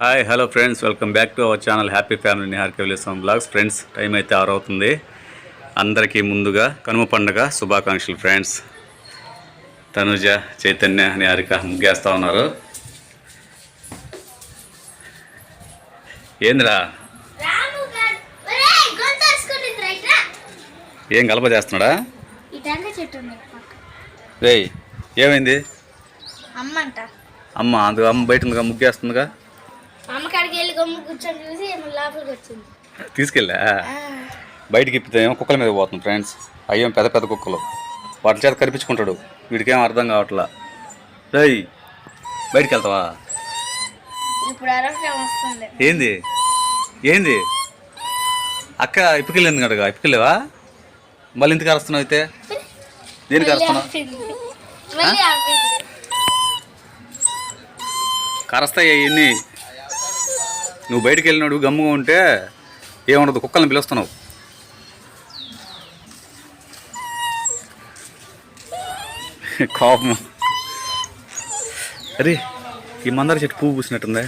Hi hello friends welcome back to our channel happy family Nihar కవిలేసం blogs friends time అయితే ఆరు అవుతుంది అందరికీ ముందుగా కనుమ పండుగ శుభాకాంక్షలు ఫ్రెండ్స్ తనుజ చైతన్య నిహారిక ముగ్గేస్తా ఉన్నారు. ఏందిరా? రా ఏం గలప చేస్తున్నాడా? రేయ్ ఏమైంది? అమ్మంట. అమ్మ అందుకు అమ్మ బయట ఉందిగా ముగ్గేస్తుందిగా. అమ్మ కాడికి వెళ్ళి గమ్ము కూర్చొని చూసి లోపలికి వచ్చింది. తీసుకెళ్ళా? బయటికి ఇప్పితే ఏమో కుక్కల మీద పోతుంది ఫ్రెండ్స్. అయ్యేం పెద్ద పెద్ద కుక్కలు. వాటి చేత కనిపించుకుంటాడు. వీడికేం అర్థం కావట్లా. రేయ్ బయటికి వెళ్తావా? ఏంది? ఏంది? అక్క ఇప్పుకెళ్ళింది కడగా ఇప్పుకెళ్ళావా? మళ్ళీ ఇంటికి అరుస్తున్నావు అయితే? దేనికి అరుస్తున్నావు. కరస్తాయి అవన్నీ. నువ్వు బయటికి వెళ్ళినాడు గమ్ముగా ఉంటే ఏముండదు కుక్కల్ని పిలుస్తున్నావు. కోపం. అరే ఈ మందార చెట్టు పువ్వు పూసినట్టుందే.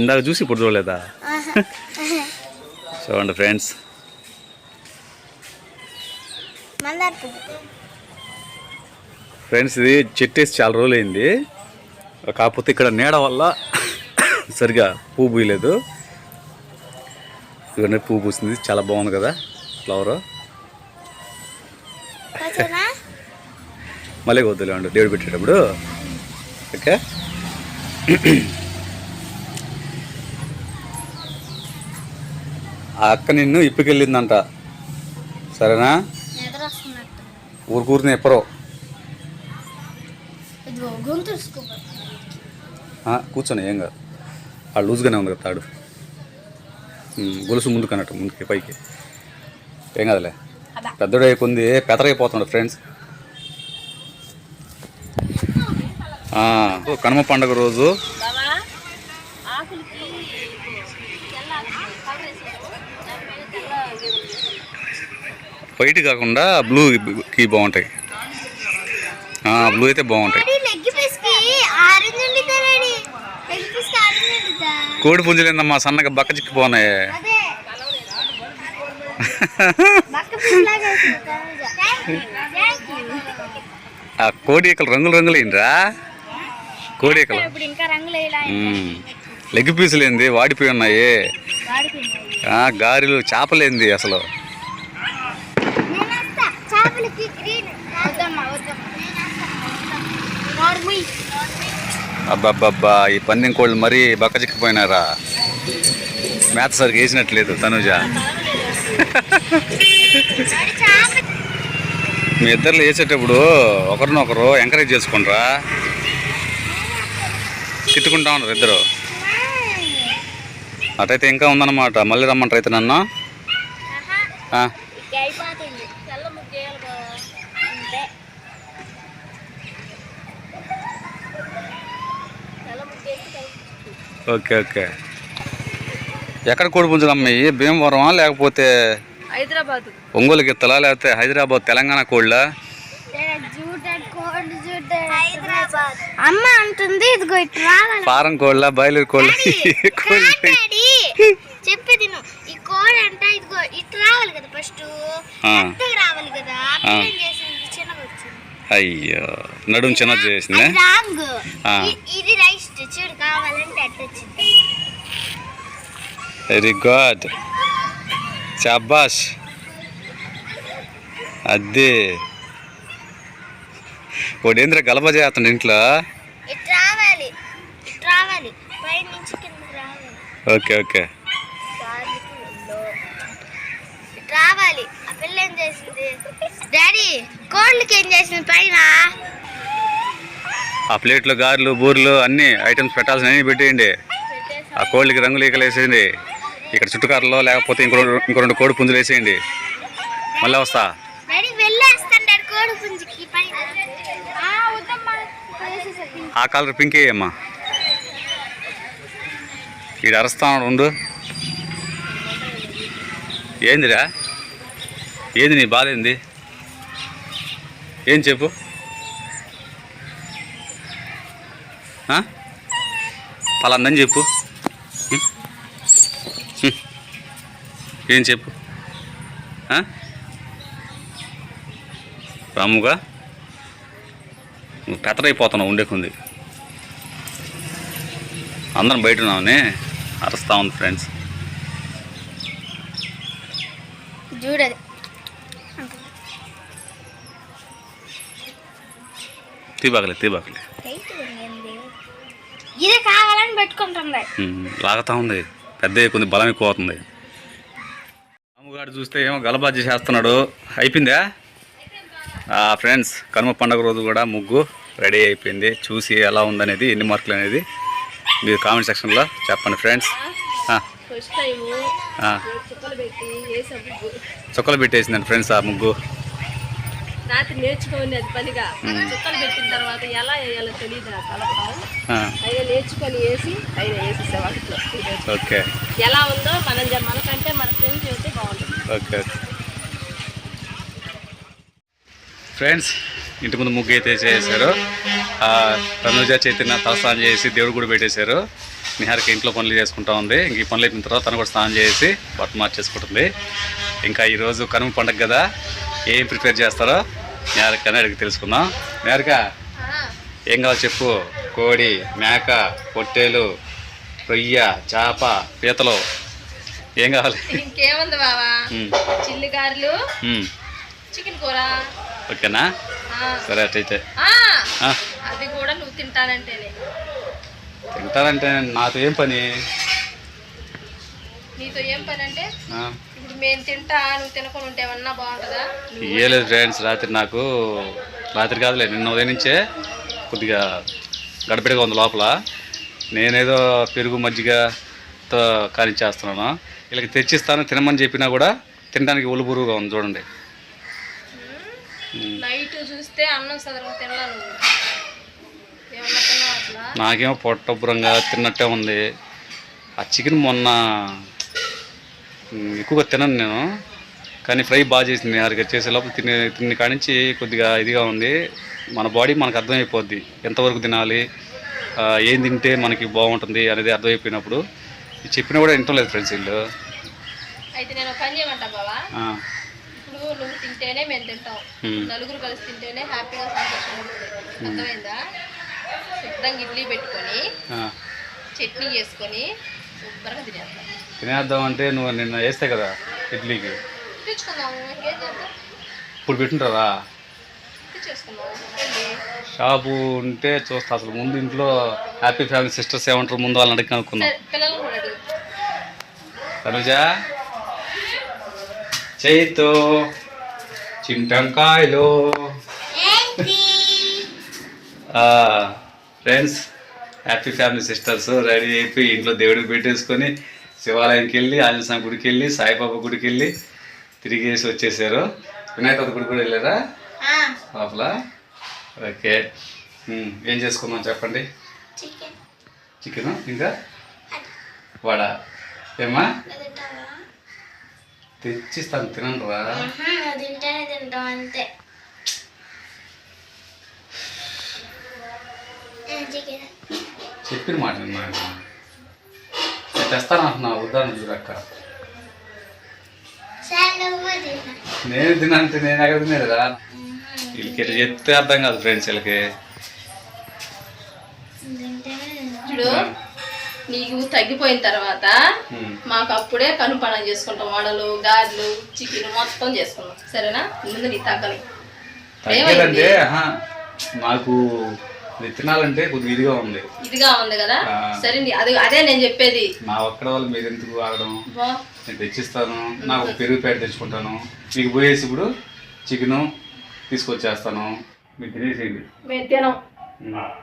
ఇందాక చూసా. ఇప్పుడు చూడలేదా. చూడండి ఫ్రెండ్స్. మందార పువ్వు. ఫ్రెండ్స్ ఇది చెట్టు వేసి చాలా రోజులు అయింది కాకపోతే ఇక్కడ నీడ వల్ల సరిగా పువ్వు పూయలేదు. ఇవన్నీ పువ్వు పూసింది. చాలా బాగుంది కదా ఫ్లవర్ మళ్ళీ వద్దులేండి దేవుడు పెట్టేటప్పుడు. ఓకే. ఆ అక్క నిన్ను ఇప్పుకెళ్ళిందంట. సరేనా? వస్తున్నట్టు ఊరుకూరిని ఎప్పరో. కూర్చొని ఏం కాదు. ఆ లూజ్గానే ఉంది కదా తాడు. గొలుసు ముందుకు అన్నట్టు ముందుకి పైకి. ఏం కాదులే. పెద్దడు కొంది పెదరైపోతున్నాడు ఫ్రెండ్స్. కనుమ పండుగ రోజు. వైట్ కాకుండా బ్లూ కి బాగుంటాయి బ్లూ అయితే బాగుంటాయి. కోడి పుంజులేందమ్మా సన్నగా బక్క చిక్కిపోనాయి. ఆ కోడి ఈకలు రంగులు రంగులు ఏంట్రా? కోడి ఈకలు. లెగ్ పీసులు ఏంది వాడిపోయి ఉన్నాయి. గారెలు చేపలేంది అసలు. అబ్బబ్బబ్బా ఈ పందెం కోళ్ళు మరీ బక్కచిక్కిపోయినారా? మేత సరికి వేసినట్లేదు తనుజ. మీ ఇద్దరు వేసేటప్పుడు ఒకరినొకరు ఎంకరేజ్ చేసుకుంటారా తిట్టుకుంటా ఉన్నారు ఇద్దరు. అటైతే ఇంకా ఉందన్నమాట. మళ్ళీ రమ్మంటారు అయితే నన్ను ఆ, ఇక అయిపోతుంది తెల్ల ముగ్గేయాలి కదా అంతే తెల్ల ముగ్గేసి తెల్ల ఓకే ఓకే. ఎక్కడ కోడి పుంజులు అమ్మాయి భీమవరమా లేకపోతే హైదరాబాద్. ఒంగోలు గిత్తలా లేకపోతే హైదరాబాద్ తెలంగాణ కోళ్ళ హైదరాబాద్. అమ్మ అంటుంది ఇదిగో ఫారం కోళ్ళ బయలు కోళ్ళ చెప్పేది ఈ కోడ్ అంట ఇదిగో ఇటు రావాలి కదా ఫస్ట్. రావాలి కదా ఆ. ఏం చేసింది చిన్నగా వచ్చింది అయ్యో నడుము చిన్నది చేసిందే. ఇది చూడు కావాలంటే వెరీ గుడ్ శాబాష్ అదే వాడేంద్ర గలబ చేస్తుండ ఇంట్లో. Okay okay. రావాలి. పిల్ల ఏం చేసింది? డాడీ కోళ్ళకి ఏం చేసింది పైన? ఆ ప్లేట్లో గారెలు బూరెలు అన్ని ఐటమ్స్ పెట్టాల్సిన అన్ని పెట్టేయండి. ఆ కోళ్ళకి రంగులు ఈకలు వేసేయండి. ఇక్కడ చుట్టుకారలో లేకపోతే ఇంకో ఇంకో రెండు కోడి పుంజులు వేసేయండి. మళ్ళీ వస్తా. ఆ, కలర్ పింక్ అమ్మా ఈడు అరస్తాను ఉండు. ఏందిరా? ఏది నీ బాధ ఏంది? ఏం చెప్పు? పలాందని చెప్పు. ఏం చెప్పు? రాముగా నువ్వు పెతరైపోతున్నావు ఉండేకుంది అందరం బయట ఉన్నామని అరుస్తా ఉంది ఫ్రెండ్స్ చూడదు తీబాకలే తీబాకలే. ఇదే కావాలని పెట్టుకుంటుంది. లాగుతా ఉంది. పెద్ద కొంచెం బలం ఎక్కువ అవుతుంది. రాముగాడు చూస్తే ఏమో గలబాజీ చేస్తున్నాడు. అయిపోయిందా? ఫ్రెండ్స్ కనుమ పండుగ రోజు కూడా ముగ్గు రెడీ అయిపోయింది. చూసి ఎలా ఉందనేది ఎన్ని మార్కులు అనేది మీరు కామెంట్ సెక్షన్లో చెప్పండి ఫ్రెండ్స్ ఫస్ట్ టైము ఆ, చుక్కలు పెట్టేసిందండి ఫ్రెండ్స్ ఆ ముగ్గు. రాత్రి నేర్చుకొని అది పనిగా. చుక్కలు పెట్టిన తర్వాత ఎలా వేయాలో తెలియదు కలపడం ఆ, అయినా నేర్చుకొని వేసి అయినా వేసేసే వాటిలో ఓకే. ఎలా ఉందో మనం మనకంటే మన ఫ్రెండ్స్ చెబితే బాగుంటుంది. ఓకే ఫ్రెండ్స్ ఇంటి ముందు ముగ్గు అయితే చేశారు ఆ, తనుజ చైతన్య తలస్నానం చేసి దేవుడు కూడా పెట్టేశారు. నిహారిక ఇంట్లో పనులు చేసుకుంటా ఉంది. ఇంక ఈ పనులు అయిపోయిన తర్వాత తను కూడా స్నానం చేసి బట్ట మార్చేసుకుంటుంది. ఇంకా ఈరోజు కనుమ పండగ కదా ఏం ప్రిపేర్ చేస్తారో నిహారిక అని అడిగి తెలుసుకుందాం. నిహారిక ఏం కావాలి చెప్పు. కోడి మేక పొట్టేలు రొయ్య చేప పీతలు ఏం కావాలి? ఇంకేముంది బావా. చికెన్ కూర. ఓకేనా? సరే అట్లయితే అది కూడా నువ్వు తింటానంటేనే. తింటారంటే నాతో ఏం పని? నీతో ఏం పని అంటే? ఆ, ఇప్పుడు మేము తింటా నువ్వు తినకుండా ఉంటే ఏమన్నా బాగుంటుందా? ఇయ్యలేదు ఫ్రెండ్స్ రాత్రి నాకు రాత్రి కాదులే నిన్న ఉదయం నుంచే కొద్దిగా గడబిడగా ఉంది లోపల. నేనేదో పెరుగు మజ్జిగతో కానిచ్చేస్తున్నాను వీళ్ళకి తెచ్చిస్తాను తినమని చెప్పినా కూడా తినడానికి ఉలుబురుగా ఉంది చూడండి. నైట్ చూస్తే అన్నం తినలా నువ్వు ఏమన్నా తిన్నావు అట్లా నాకేమో పొట్టభ్రంగా తిన్నట్టే ఉంది. ఆ చికెన్ మొన్న ఎక్కువగా తినను నేను. కానీ ఫ్రై బాగా చేసింది. అరగ చేసే లోపల తినే తిని కానించి కొద్దిగా ఇదిగా ఉంది. మన బాడీ మనకు అర్థమైపోద్ది. ఎంతవరకు తినాలి? ఏం తింటే మనకి బాగుంటుంది అనేది అర్థమైపోయినప్పుడు. చెప్పినా కూడా వింటం లేదు ఫ్రెండ్స్ వీళ్ళు. అయితే నేను ఒక పని చేయమంటా బావా? ఆ, ఇప్పుడు నువ్వు తింటేనే మేము తింటాం. నలుగురు కలిసి తింటేనే హ్యాపీగా సంతోషంగా ఉంటుంది. అర్థమైందా? శుభ్రంగా ఇడ్లీ పెట్టుకొని. చట్నీ చేసుకొని శుభ్రంగా తినేస్తాం తినేద్దాం అంటే నువ్వు నిన్న వేస్తే కదా ఇడ్లీకి? తెచ్చుకుందాము ఇప్పుడు పెట్టుంటారా? షాపు ఉంటే చూస్తా అసలు ముందు ఇంట్లో హ్యాపీ ఫ్యామిలీ సిస్టర్స్ ఏమంటారు ముందు వాళ్ళని అడిగి అడుగు. తనుజ చైతో చింటంకాయలు friends happy family sisters ready అయిపోయి ఇంట్లో దేవుడికి పెట్టేసుకొని శివాలయంకి వెళ్ళి ఆంజనేయ గుడికి వెళ్ళి సాయిబాబా గుడికి వెళ్ళి తిరిగేసి వచ్చేసారు. వినాయక గుడికి కూడా వెళ్ళారా? లోపల ఓకే. ఏం చేసుకుందాం చెప్పండి. చికెన్. ఇంకా? వడ. ఏమ్మా? తెచ్చిస్తాను తినండి రా తింటేనే తింటాం అంతే. చెప్పిన మాట. నేను తెస్తాను అంటున్నా వద్దాను చూడక్క నేను తినంటే నేను ఎక్కడ తినేది వీళ్ళకి చెప్తే అర్థం కాదు ఫ్రెండ్స్ వీళ్ళకి. చూడు నీకు తగ్గిపోయిన తర్వాత. మాకు అప్పుడే కనుపణం చేసుకుంటాం వడలు గారెలు చికెన్ మొత్తం చేసుకుందాం సరేనా? ముందు నీ తగ్గలి. తగ్గేదంటే ఆహా, నాకు ఇది తినాలంటే కొద్దిగా ఇదిగా ఉంది. ఇదిగా ఉంది కదా. సరే అది అదే నేను చెప్పేది. నా ఒక్కడ వాళ్ళు మీరు ఎందుకు ఆగడం నేను తెచ్చిస్తాను నాకు పెరుగు ప్యాకెట్ తెచ్చుకుంటాను. మీకు పోయేసి ఇప్పుడు చికెను తీసుకొచ్చేస్తాను. మీరు తినేసేయండి. మేము తినం.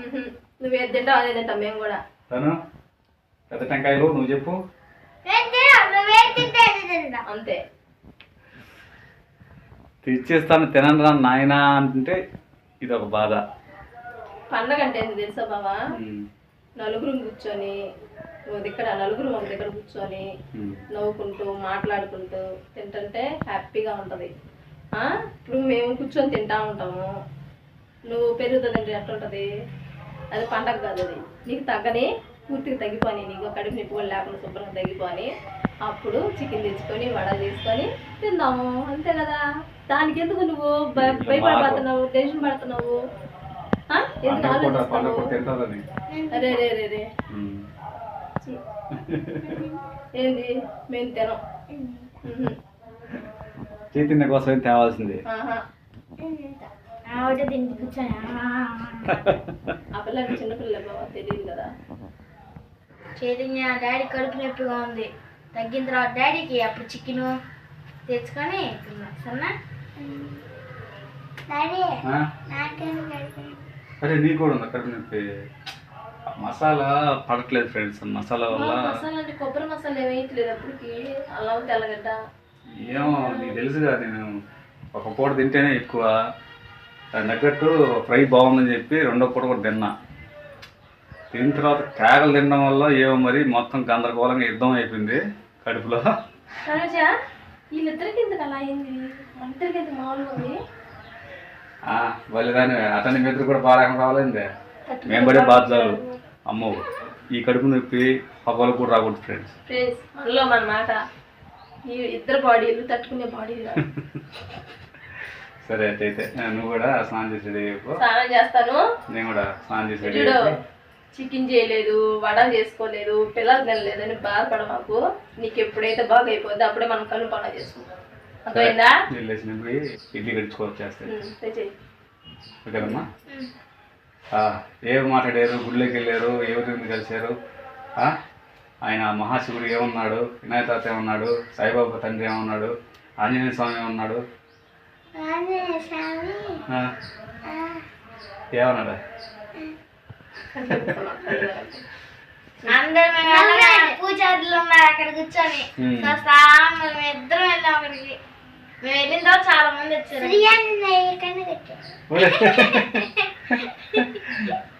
ఉహుం. నువ్వేది తింటావు అదే తింటాం మేము కూడా. తను పెద్ద టెంకాయలు నువ్వు చెప్పు. నువ్వేం అంతే. తెచ్చేస్తాను తినను రా నాయనా అంటే ఇది ఒక బాధ. పండగ అంటే ఏంది తెలుసా బావా. నలుగురు కూర్చొని ఇక్కడ నలుగురు ఒక దగ్గర కూర్చొని. నవ్వుకుంటూ మాట్లాడుకుంటూ తింటుంటే హ్యాపీగా ఉంటుంది. ఇప్పుడు మేము కూర్చొని తింటా ఉంటాము. నువ్వు పెరుగుతుంది అంటే ఎట్లుంటుంది? అది పండగ కాదు అది. నీకు తగ్గని పూర్తిగా తగ్గిపోని నీకు కడుపు నొప్పి కూడా లేకుండా శుభ్రంగా తగ్గిపోని అప్పుడు చికెన్ తెచ్చుకొని వడ చేసుకొని తిందాము. అంతే కదా? దానికి ఎందుకు నువ్వు భయ- భయపడిపోతున్నావు టెన్షన్ పడుతున్నావు? అరే రే రే రే. ఛీ. ఏంది? మేము తినం. చైతన్య కోసం తేవాల్సింది. ఆ పిల్లకి చిన్నపిల్ల బాబా తెలియదు కదా. చైతన్య డాడీ కడుపు నొప్పిగా ఉంది. తగ్గిన తర్వాత డాడీకి అప్పుడు చికెన్ తెచ్చుకొని తిన్నా. సరేనా? డాడీ అరే నీకు కూడా ఉందా కడుపు నొప్పి మసాలా పడట్లేదు ఫ్రెండ్స్ మసాలా వల్ల మసాలా అంటే కొబ్బరి మసాలా ఏమి వేయట్లేదు అప్పటికి. అల్లం తెల్లగడ్డ. ఏమో నీకు తెలుసుగా నేను ఒక పూట తింటేనే ఎక్కువ. దాని తగ్గట్టు ఫ్రై బాగుందని చెప్పి రెండో పూట కూడా తిన్నా. తిన్న తర్వాత కేకలు తినడం వల్ల ఏమో మరి మొత్తం గందరగోళంగా యుద్ధం అయిపోయింది కడుపులో. వీళ్ళిద్దరికి ఎందుకు అలా అయింది? ఎందుకు మామూలుగా వాళ్ళదాని అతని మీద కూడా బాగా రావాలండి మేము పడే బాధ్యాలు అమ్మో ఈ కడుపు నొప్పి పగలు కూడా రాకూడదు ఫ్రెండ్స్ ఫ్రెండ్స్ మనలో మన మాట ఈ ఇద్దరు బాడీలు తట్టుకునే బాడీలు. సరే అయితే నువ్వు కూడా స్నానం చేసేది. స్నానం చేస్తాను. నేను కూడా స్నానం చేసేది. చికెన్ చేయలేదు వడ చేసుకోలేదు పిల్లలు తినలేదని బాధపడ మాకు. నీకు ఎప్పుడైతే బాగా అయిపోద్ది అప్పుడే మనం కళ్ళు పండుగ చేసుకుంటాం. అర్థమైందా? వెళ్ళేసినప్పుడు ఇడ్లీ కడుచుకోవచ్చు చేస్తే. ఉమ్, తెచ్చేయ్. ఓకేనమ్మా? ఆ, ఏం మాట్లాడారు? గుళ్ళోకి వెళ్ళారు? ఎవరిని కలిశారు? ఆ? ఆయన మహాశివుడు ఏమన్నాడు? వినాయక తాత ఏమన్నాడు? సాయిబాబా తండ్రి ఏమన్నాడు? ఆంజనేయ స్వామి ఏమన్నాడు? ఏమన్నాడు? పూజారులు ఉన్నారు అక్కడ కూర్చొని. ఇద్దరం వెళ్ళాం అక్కడికి. మేము తర్వాత చాలా మంది వచ్చారు.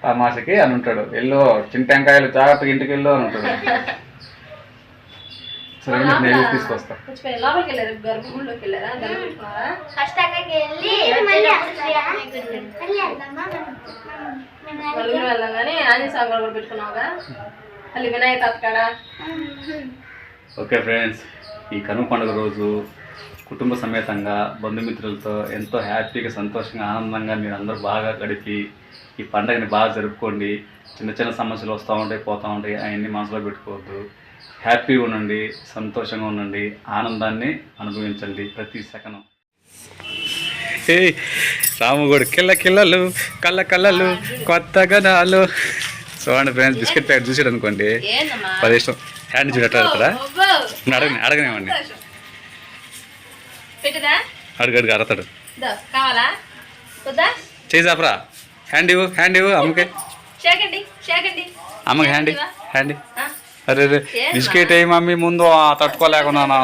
తమాషకి అని ఉంటాడు. వెళ్ళు చింటెంకాయలు జాగ్రత్తగా ఇంటికి వెళ్ళు అని ఉంటాడు. సరే నేను తీసుకొస్తా. వెళ్ళి ఆంజనేయ స్వామి కూడా పెట్టుకున్నావుగా మళ్ళీ వినాయక ఓకే ఫ్రెండ్స్. ఈ కనుమ పండుగ రోజు కుటుంబ సమేతంగా బంధుమిత్రులతో ఎంతో హ్యాపీగా సంతోషంగా ఆనందంగా మీరు అందరూ బాగా గడిపి ఈ పండుగని బాగా జరుపుకోండి. చిన్న చిన్న సమస్యలు వస్తూ ఉంటాయి పోతూ ఉంటాయి అవన్నీ మనసులో పెట్టుకోవద్దు. హ్యాపీగా ఉండండి సంతోషంగా ఉండండి ఆనందాన్ని అనుభవించండి ప్రతి సెకనం రాముగోడు కిల్ల కిల్లలు కళ్ళ కళ్ళలు కొత్త గనాలు చూడండి ఫ్రెండ్స్ బిస్కెట్ ప్యాకెట్ చూసాడు అనుకోండి పది ఇష్టం. హ్యాండ్ చూడట అడుగుతారా అబ్బో. అడగని అడగనివ్వండి పెట్టుదా? అడుగు అడుగు కావాలా? వద్దా? చేయి చాపరా హ్యాండ్ ఇవ్వు హ్యాండ్ ఇవ్వు అమ్మకి. షేకండి షేకండి. అమ్మకి హ్యాండ్ హ్యాండ్ అరే రే? బిస్కెట్ అయ్యి మమ్మీ ముందు తట్టుకోలేకున్నాను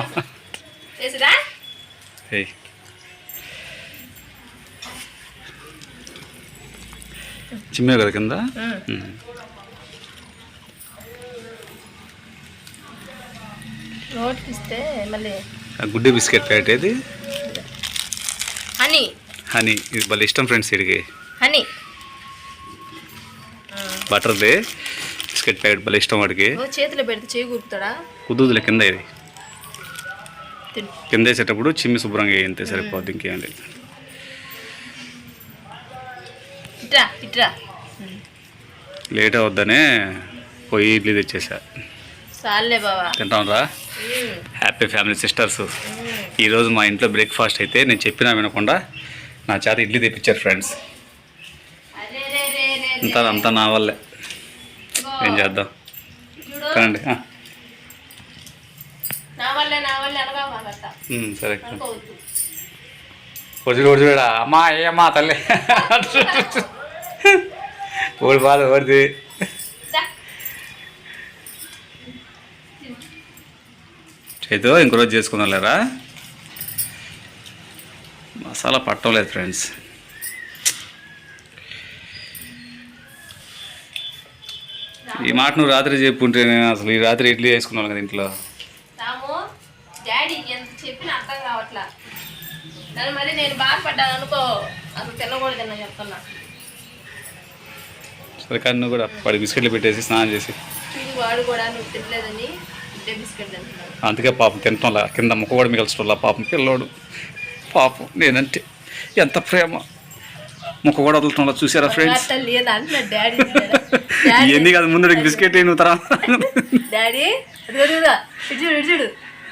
చిమ్మే కదా కింద? మళ్ళీ గుడ్డి బిస్కెట్ ప్యాకెట్ ఏది? హనీ. హనీ. ఇది భలే ఇష్టం ఫ్రెండ్స్ ఇడికి హనీ. బటర్ది బిస్కెట్ ప్యాకెట్ భలే ఇష్టం వాడికి. ఓ చేతిలో పెడితే చేయి కూపుతాడా కుదుదులే కింద ఇది. కింద వేసేటప్పుడు చిమ్మి శుభ్రంగా వేయంతే సరిపోద్ది ఇంకేం లేదు లేట్ అవద్దనే పోయి ఇడ్లీ తెచ్చేసా. బావా. తింటాం రా హ్యాపీ ఫ్యామిలీ సిస్టర్స్ ఈరోజు మా ఇంట్లో బ్రేక్ఫాస్ట్ అయితే నేను చెప్పినా వినకుండా నా చేత ఇడ్లీ తెప్పించారు ఫ్రెండ్స్ అంతా అంతా నా వల్లే. ఏం చేద్దాం? కనండి ఉమ్, సరే. అనుకోవద్దు. ఒడిచి ఒడిచిడా అమ్మా ఏ అమ్మా తల్లి? ఓడి బాధ ఓడిది చేతో ఇంకో రోజు చేసుకుందాం లేరా మసాలా పట్టం లేదు ఫ్రెండ్స్. ఈ మాట నువ్వు రాత్రి చెప్పుంటే నేను అసలు ఈ రాత్రి ఇడ్లీ వేసుకున్నాను కదా ఇంట్లో. రాము డాడీకి ఎంత చెప్పినా అర్థం కావట్లా. దాని మరి నేను బాధపడ్డాను అనుకో అసలు తినకూడదు తిన్నా చెప్తున్నా. సరే కానీ నువ్వు కూడా వాడి బిస్కెట్లు పెట్టేసి స్నానం చేసి. వాడు కూడా నువ్వు తినలేదని. అందుకే పాపం తింటంలా కింద ముక్క కూడా మిగల్చడంలా. పాపం పిల్లోడు. పాపం నేనంటే ఎంత ప్రేమ. ముక్క కూడా వదలటంలా చూసారా ఫ్రెండ్స్? ఇవన్నీ కాదు ముందు బిస్కెట్ నువ్వు తరా? డాడీ అదిగో అదిగో ఇటు చూడు ఇటు చూడు.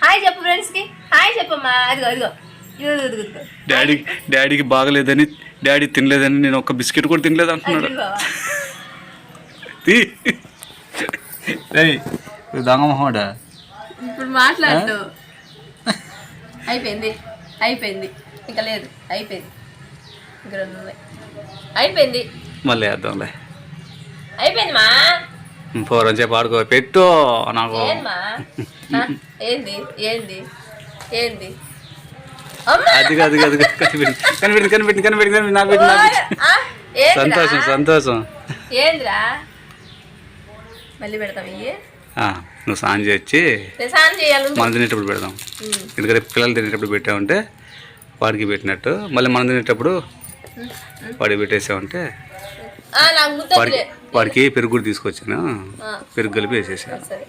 హాయ్ చెప్పు ఫ్రెండ్స్కి. హాయ్ చెప్పమ్మా. అదిగో అదిగో. ఇదిగో ఇదిగో ఇదిగో డాడీ డాడీకి బాగలేదని డాడీ తినలేదని నేను ఒక బిస్కెట్ కూడా తినలేదు అంటున్నాడు. అదిగో. తీ. దొంగమహోడా ఇప్పుడు మాట్లాడు. అయిపోయింది. అయిపోయింది. ఇంకా లేదు. అయిపోయింది. ఇంకా రెండు ఉన్నాయి. అయిపోయింది. మళ్ళీ వేద్దాంలే. అయిపోయింది మా. ఫోర్ అని చెప్పి ఆడుకో. పెట్టు నాకు. ఏంది ఏంది? ఏంది? అది కాదు కనిపెట్టి పెట్టి ఏందిరా? సంతోషం సంతోషం. ఏందిరా? మళ్ళీ పెడతాం ఇయ్యి? నువ్వు స్నానం చేయాలి. మనం తినేటప్పుడు పెడదాం. ఎందుకంటే పిల్లలు తినేటప్పుడు పెట్టామంటే వాడికి పెట్టినట్టు. మళ్ళీ మనం తినేటప్పుడు వాడికి పెట్టేసామంటే వాడికి వాడికి పెరుగు కూడా తీసుకొచ్చాను. పెరుగు కలిపి వేసేసా సరే.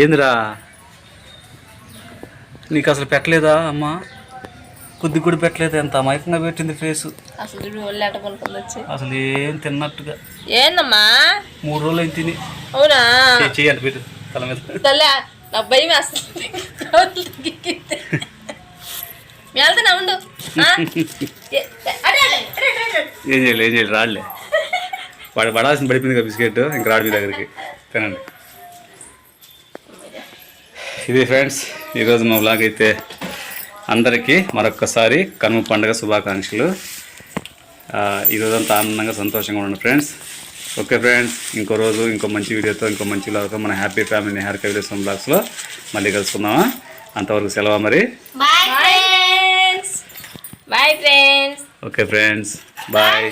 ఏందిరా? నీకు అసలు పెట్టలేదా అమ్మా? కొద్ది కూడా పెట్టలేదు ఎంత అమాయకంగా పెట్టింది ఫేస్ అసలు ఏం తిన్నట్టుగా. ఏందమ్మా? మూడు రోజులు అయింది తిని. అవునా? అంటే పెట్టు తల మీద. తల్లా నాకు భయం వెళ్తున్నా ఉండు? ఏ, చేయాలి ఏం చేయాలి రాడులే. వాడు పడాల్సిన పడిపోయింది కదా బిస్కెట్ ఇంకా రాడు మీ దగ్గరికి. తినండి. ఇది ఫ్రెండ్స్ ఈరోజు మా బ్లాగ్ అయితే అందరికీ మరొక్కసారి కనుమ పండుగ శుభాకాంక్షలు. ఆ, ఈరోజంతా ఆనందంగా సంతోషంగా ఉండండి ఫ్రెండ్స్. ఓకే ఫ్రెండ్స్ ఇంకో రోజు ఇంకో మంచి వీడియోతో ఇంకో మంచి బ్లాగ్తో మన హ్యాపీ ఫ్యామిలీ హ్యాపీ కవిలేసం బ్లాగ్స్లో మళ్ళీ కలుసుకుందామా? అంతవరకు సెలవు మరి? Bye friends okay friends. Bye